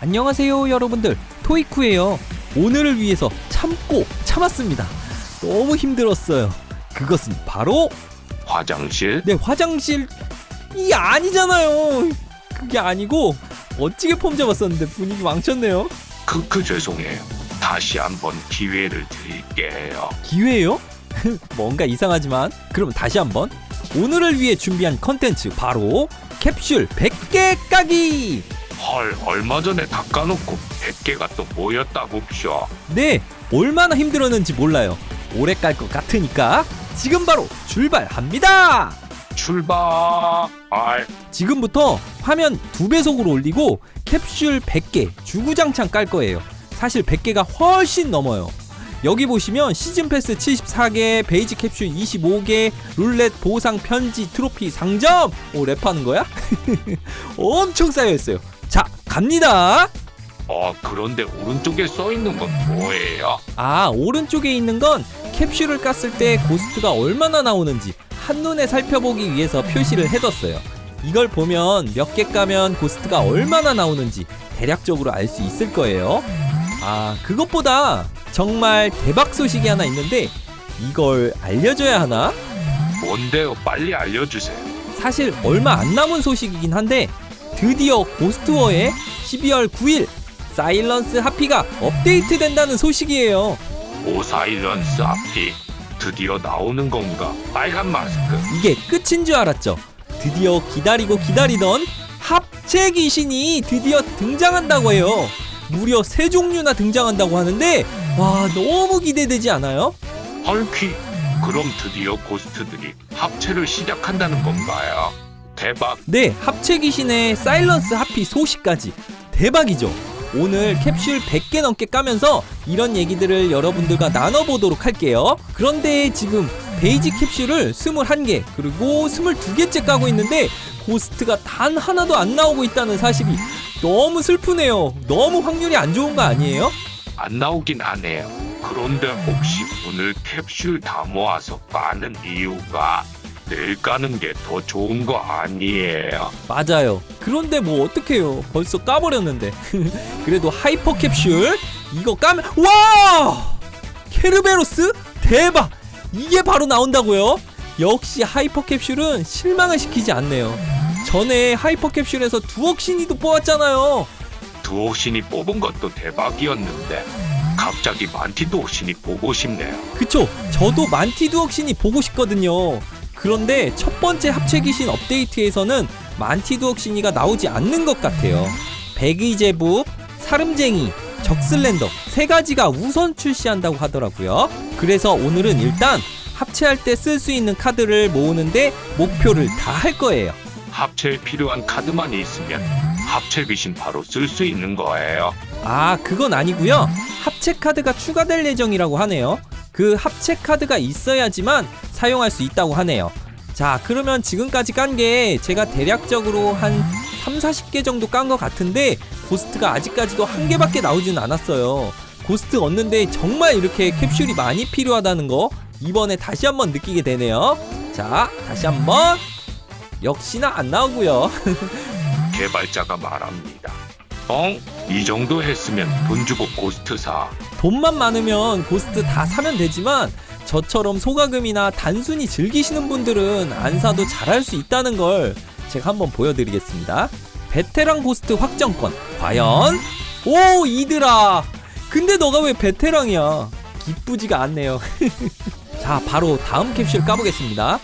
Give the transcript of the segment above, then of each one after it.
안녕하세요 여러분들. 토이쿠예요. 오늘을 위해서 참고 참았습니다. 너무 힘들었어요. 그것은 바로 화장실? 내 화장실 이 아니잖아요. 그게 아니고 멋지게 폼 잡았었는데 분위기 망쳤네요. 크크 죄송해요. 다시 한번 기회를 드릴게요. 기회요? 뭔가 이상하지만. 그럼 다시 한번. 오늘을 위해 준비한 컨텐츠 바로 캡슐 100개 까기 헐, 얼마 전에 닦아놓고 100개가 또 모였다고쇼. 네, 얼마나 힘들었는지 몰라요. 오래 깔것 같으니까 지금 바로 출발합니다. 출발! 알, 지금부터 화면 두 배속으로 올리고 캡슐 100개 주구장창 깔 거예요. 사실 100개가 훨씬 넘어요. 여기 보시면 시즌 패스 74개, 베이지 캡슐 25개, 룰렛 보상 편지 트로피 상점. 오 랩하는 거야? 엄청 쌓여 있어요. 자, 갑니다. 어, 그런데 오른쪽에 써 있는 건 뭐예요? 아 오른쪽에 있는 건 캡슐을 깠을 때 고스트가 얼마나 나오는지 한눈에 살펴보기 위해서 표시를 해뒀어요 이걸 보면 몇 개 까면 고스트가 얼마나 나오는지 대략적으로 알 수 있을 거예요 아 그것보다 정말 대박 소식이 하나 있는데 이걸 알려줘야 하나? 뭔데요? 빨리 알려주세요. 사실 얼마 안 남은 소식이긴 한데 드디어 고스트워의 12월 9일 사일런스 하피가 업데이트 된다는 소식이에요 오 사일런스 앞이 드디어 나오는 건가? 빨간 마스크. 이게 끝인 줄 알았죠. 드디어 기다리고 기다리던 합체 귀신이 드디어 등장한다고 해요. 무려 세 종류나 등장한다고 하는데 와 너무 기대되지 않아요? 헐퀴. 그럼 드디어 고스트들이 합체를 시작한다는 건가요? 대박. 네, 합체 귀신의 사일런스 하피 소식까지 대박이죠. 오늘 캡슐 100개 넘게 까면서 이런 얘기들을 여러분들과 나눠보도록 할게요. 그런데 지금 베이지 캡슐을 21개 그리고 22개째 까고 있는데 고스트가 단 하나도 안 나오고 있다는 사실이 너무 슬프네요. 너무 확률이 안 좋은 거 아니에요? 안 나오긴 하네요. 그런데 혹시 오늘 캡슐 다 모아서 까는 이유가 내일 까는 게 더 좋은 거 아니에요? 맞아요. 그런데 뭐 어떡해요. 벌써 까버렸는데. 그래도 하이퍼 캡슐 이거 까면 와! 케르베로스 대박! 이게 바로 나온다고요? 역시 하이퍼 캡슐은 실망을 시키지 않네요. 전에 하이퍼 캡슐에서 두억 신이도 뽑았잖아요. 두옥신이 뽑은 것도 대박이었는데 갑자기 만티두옥신이 보고 싶네요. 그쵸? 저도 만티 두억 신이 보고 싶거든요. 그런데 첫 번째 합체 귀신 업데이트에서는 만티 두억 신이가 나오지 않는 것 같아요. 백의제북, 사름쟁이, 적슬렌더 세 가지가 우선 출시한다고 하더라고요. 그래서 오늘은 일단 합체할 때 쓸 수 있는 카드를 모으는데 목표를 다 할 거예요. 합체에 필요한 카드만 있으면 합체 귀신 바로 쓸 수 있는 거예요. 아, 그건 아니고요. 합체 카드가 추가될 예정이라고 하네요. 그 합체 카드가 있어야지만 사용할 수 있다고 하네요. 자, 그러면 지금까지 깐 게 제가 대략적으로 한 3, 40개 정도 깐 것 같은데 고스트가 아직까지도 한 개밖에 나오지는 않았어요. 고스트 얻는데 정말 이렇게 캡슐이 많이 필요하다는 거 이번에 다시 한번 느끼게 되네요. 자, 다시 한번 역시나 안 나오고요. 개발자가 말합니다. 엉? 이 정도 했으면 돈 주고 고스트 사. 돈만 많으면 고스트 다 사면 되지만 저처럼 소가금이나 단순히 즐기시는 분들은 안 사도 잘할 수 있다는 걸 제가 한번 보여드리겠습니다. 베테랑 고스트 확정권 과연 오 이들아 근데 너가 왜 베테랑이야 기쁘지가 않네요 자 바로 다음 캡슐 까보겠습니다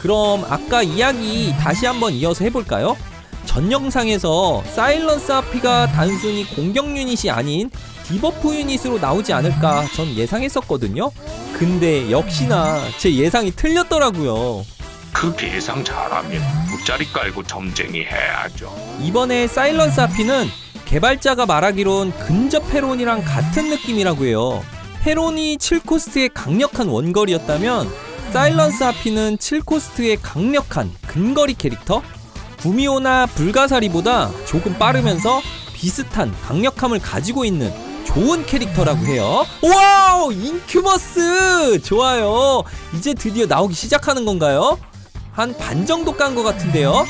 그럼 아까 이야기 다시 한번 이어서 해볼까요? 전 영상에서 사일런스 하피가 단순히 공격 유닛이 아닌 디버프 유닛으로 나오지 않을까 전 예상했었거든요. 근데 역시나 제 예상이 틀렸더라고요. 그 예상 잘하면 돗자리 깔고 점쟁이 해야죠. 이번에 사일런스 하피는 개발자가 말하기론 근접 헤론이랑 같은 느낌이라고 해요. 헤론이 7코스트의 강력한 원거리였다면 사일런스 하피는 7코스트의 강력한 근거리 캐릭터? 구미호나 불가사리보다 조금 빠르면서 비슷한 강력함을 가지고 있는 좋은 캐릭터라고 해요. 와우! 인큐버스! 좋아요. 이제 드디어 나오기 시작하는 건가요? 한 반 정도 깐 것 같은데요?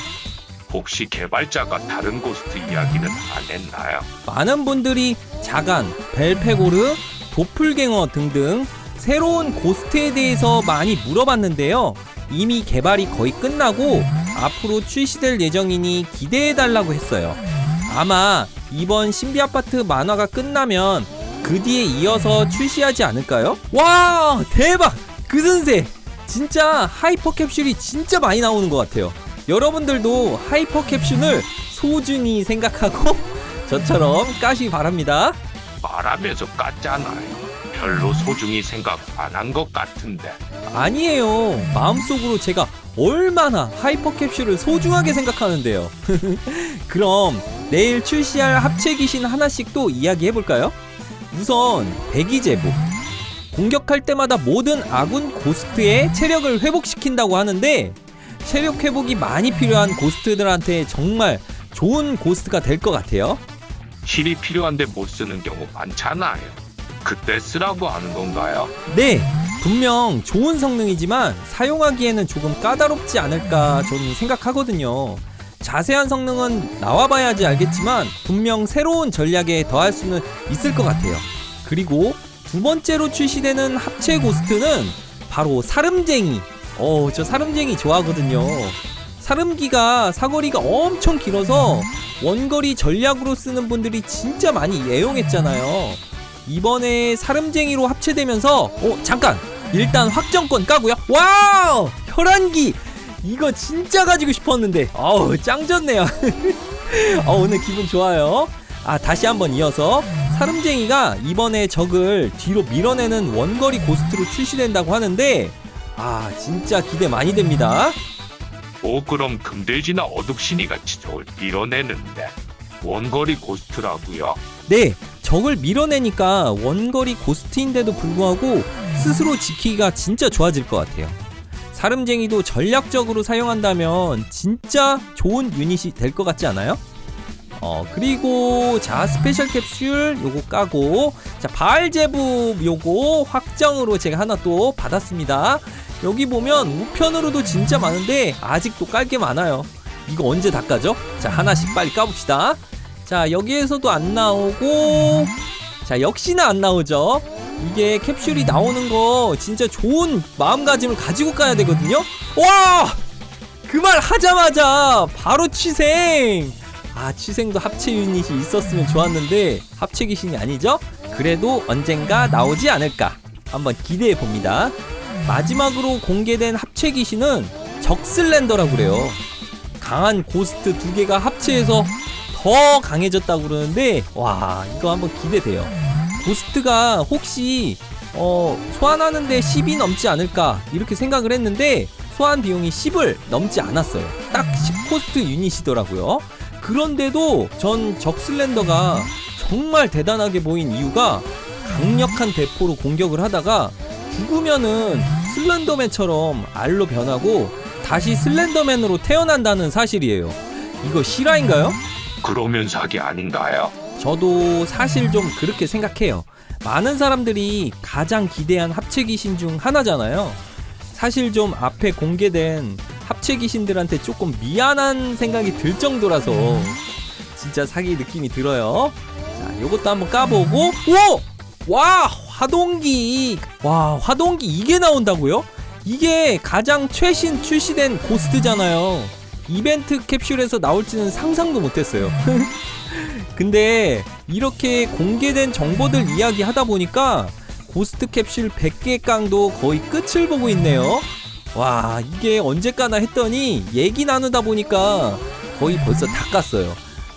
혹시 개발자가 다른 고스트 이야기는 안 했나요? 많은 분들이 자간, 벨페고르, 도플갱어 등등 새로운 고스트에 대해서 많이 물어봤는데요. 이미 개발이 거의 끝나고 앞으로 출시될 예정이니 기대해달라고 했어요. 아마 이번 신비 아파트 만화가 끝나면 그 뒤에 이어서 출시하지 않을까요? 와 대박 그슨세 진짜 하이퍼 캡슐이 진짜 많이 나오는 것 같아요. 여러분들도 하이퍼 캡슐을 소중히 생각하고 저처럼 까시 바랍니다. 말하면서 깠잖아요. 별로 소중히 생각 안 한 것 같은데. 아니에요. 마음속으로 제가 얼마나 하이퍼 캡슐을 소중하게 생각하는데요. 그럼 내일 출시할 합체 귀신 하나씩 또 이야기해 볼까요? 우선 배기제보. 공격할 때마다 모든 아군 고스트의 체력을 회복시킨다고 하는데 체력 회복이 많이 필요한 고스트들한테 정말 좋은 고스트가 될 것 같아요. 힐이 필요한데 못 쓰는 경우 많잖아요. 그때 쓰라고 하는 건가요? 네, 분명 좋은 성능이지만 사용하기에는 조금 까다롭지 않을까 저는 생각하거든요. 자세한 성능은 나와봐야지 알겠지만 분명 새로운 전략에 더할 수는 있을 것 같아요. 그리고 두 번째로 출시되는 합체 고스트는 바로 사름쟁이. 어, 저 사름쟁이 좋아하거든요. 사름기가 사거리가 엄청 길어서 원거리 전략으로 쓰는 분들이 진짜 많이 애용했잖아요. 이번에 사름쟁이로 합체되면서 어 잠깐 일단 확정권 까고요. 와우 혈안기 이거 진짜 가지고 싶었는데 어우 짱 좋네요. 어 오늘 기분 좋아요. 아 다시 한번 이어서 사름쟁이가 이번에 적을 뒤로 밀어내는 원거리 고스트로 출시된다고 하는데 아 진짜 기대 많이 됩니다. 오 그럼 금돼지나 어둑신이 같이 저걸 밀어내는데 원거리 고스트라고요. 네, 적을 밀어내니까 원거리 고스트인데도 불구하고 스스로 지키기가 진짜 좋아질 것 같아요. 사름쟁이도 전략적으로 사용한다면 진짜 좋은 유닛이 될 것 같지 않아요? 어, 그리고 자, 스페셜 캡슐 요거 까고 자, 바알제부 요거 확정으로 제가 하나 또 받았습니다. 여기 보면 우편으로도 진짜 많은데 아직도 깔 게 많아요. 이거 언제 다 까죠? 자, 하나씩 빨리 까봅시다. 자 여기에서도 안 나오고 자 역시나 안 나오죠. 이게 캡슐이 나오는 거 진짜 좋은 마음가짐을 가지고 가야 되거든요. 와! 그 말 하자마자 바로 취생! 아 취생도 합체 유닛이 있었으면 좋았는데 합체 귀신이 아니죠? 그래도 언젠가 나오지 않을까 한번 기대해 봅니다. 마지막으로 공개된 합체 귀신은 적슬렌더라고 그래요. 강한 고스트 두 개가 합체해서 더 강해졌다고 그러는데 와 이거 한번 기대돼요. 고스트가 혹시 어 소환하는데 10이 넘지 않을까 이렇게 생각을 했는데 소환 비용이 10을 넘지 않았어요. 딱 10코스트 유닛이더라고요. 그런데도 전 적슬렌더가 정말 대단하게 보인 이유가 강력한 대포로 공격을 하다가 죽으면은 슬렌더맨처럼 알로 변하고 다시 슬렌더맨으로 태어난다는 사실이에요. 이거 실화인가요? 그러면 사기 아닌가요? 저도 사실 좀 그렇게 생각해요. 많은 사람들이 가장 기대한 합체 귀신 중 하나잖아요. 사실 좀 앞에 공개된 합체 귀신들한테 조금 미안한 생각이 들 정도라서 진짜 사기 느낌이 들어요. 자, 요것도 한번 까보고 오! 와, 화동기. 와, 화동기 이게 나온다고요? 이게 가장 최신 출시된 고스트잖아요. 이벤트 캡슐에서 나올지는 상상도 못했어요. 근데 이렇게 공개된 정보들 이야기 하다 보니까 고스트 캡슐 100개 깡도 거의 끝을 보고 있네요. 와, 이게 언제 까나 했더니 얘기 나누다 보니까 거의 벌써 다 깠어요.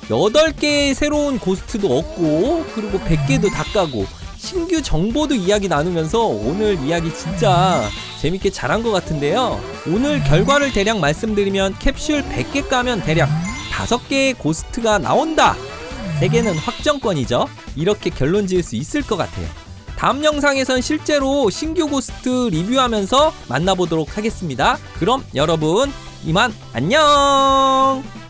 8개의 새로운 고스트도 얻고, 그리고 100개도 다 까고, 신규 정보도 이야기 나누면서 오늘 이야기 진짜 재밌게 잘한 것 같은데요. 오늘 결과를 대략 말씀드리면 캡슐 100개 까면 대략 5개의 고스트가 나온다! 3개는 확정권이죠. 이렇게 결론 지을 수 있을 것 같아요. 다음 영상에선 실제로 신규 고스트 리뷰하면서 만나보도록 하겠습니다. 그럼 여러분, 이만 안녕!